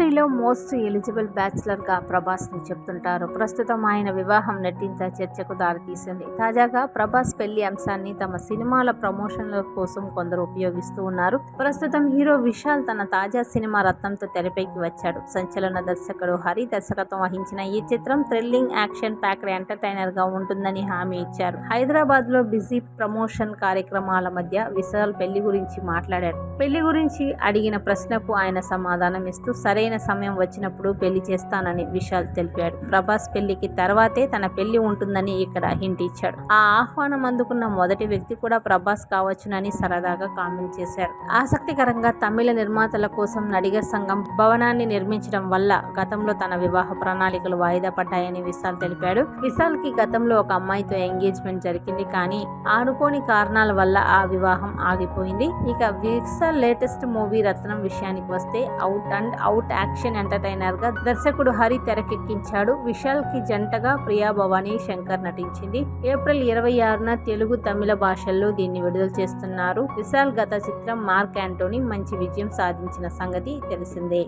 Most eligible bachelor ప్రభాస్ని ప్రభాస్ని చెప్తుంటారు. ప్రస్తుతం ఆయన వివాహం నెట్టింత చర్చకు దారితీసింది. తాజాగా ప్రభాస్ పెళ్ళి అంశాన్ని తమ సినిమాల ప్రమోషన్ల కోసం కొందరు ఉపయోగిస్తూ ఉన్నారు. ప్రస్తుతం హీరో విశాల్ తన తాజా సినిమా రత్నంతో తెరపైకి వచ్చాడు. సంచలన దర్శకుడు హరి దర్శకత్వం వహించిన ఈ చిత్రం థ్రిల్లింగ్ యాక్షన్ ప్యాక్డ్ ఎంటర్టైనర్గా ఉంటుందని హామీ ఇచ్చారు. హైదరాబాద్లో బిజీ ప్రమోషన్ కార్యక్రమాల మధ్య విశాల్ పెళ్ళి గురించి మాట్లాడాడు. పెళ్ళి గురించి అడిగిన ప్రశ్నకు ఆయన సమాధానం ఇస్తూ సరే సరైన సమయం వచ్చినప్పుడు పెళ్ళి చేస్తానని విశాల్ తెలిపాడు. ప్రభాస్ పెళ్ళికి తర్వాతే తన పెళ్ళి ఉంటుందని ఇక్కడ హింట్ ఇచ్చాడు. ఆ ఆహ్వానం అందుకున్న మొదటి వ్యక్తి కూడా ప్రభాస్ కావచ్చునని సరదాగా కామెంట్ చేశాడు. ఆసక్తికరంగా తమిళ నిర్మాతల కోసం నడిగర్ సంఘం భవనాన్ని నిర్మించడం వల్ల గతంలో తన వివాహ ప్రణాళికలు వాయిదా పడ్డాయని విశాల్ తెలిపాడు. విశాల్కి గతంలో ఒక అమ్మాయితో ఎంగేజ్మెంట్ జరిగింది కానీ ఆనుకోని కారణాల వల్ల ఆ వివాహం ఆగిపోయింది. ఇక విశాల్ లేటెస్ట్ మూవీ రత్నం విషయానికి వస్తే అవుట్ అండ్ అవుట్ యాక్షన్ ఎంటర్టైనర్గా దర్శకుడు హరి తెరకెక్కించాడు. విశాల్కి జంటగా ప్రియా భవానీ శంకర్ నటించింది. ఏప్రిల్ ఇరవై ఆరున తెలుగు తమిళ భాషల్లో దీన్ని విడుదల చేస్తున్నారు. విశాల్ గత చిత్రం మార్క్ యాంటోనీ మంచి విజయం సాధించిన సంగతి తెలిసిందే.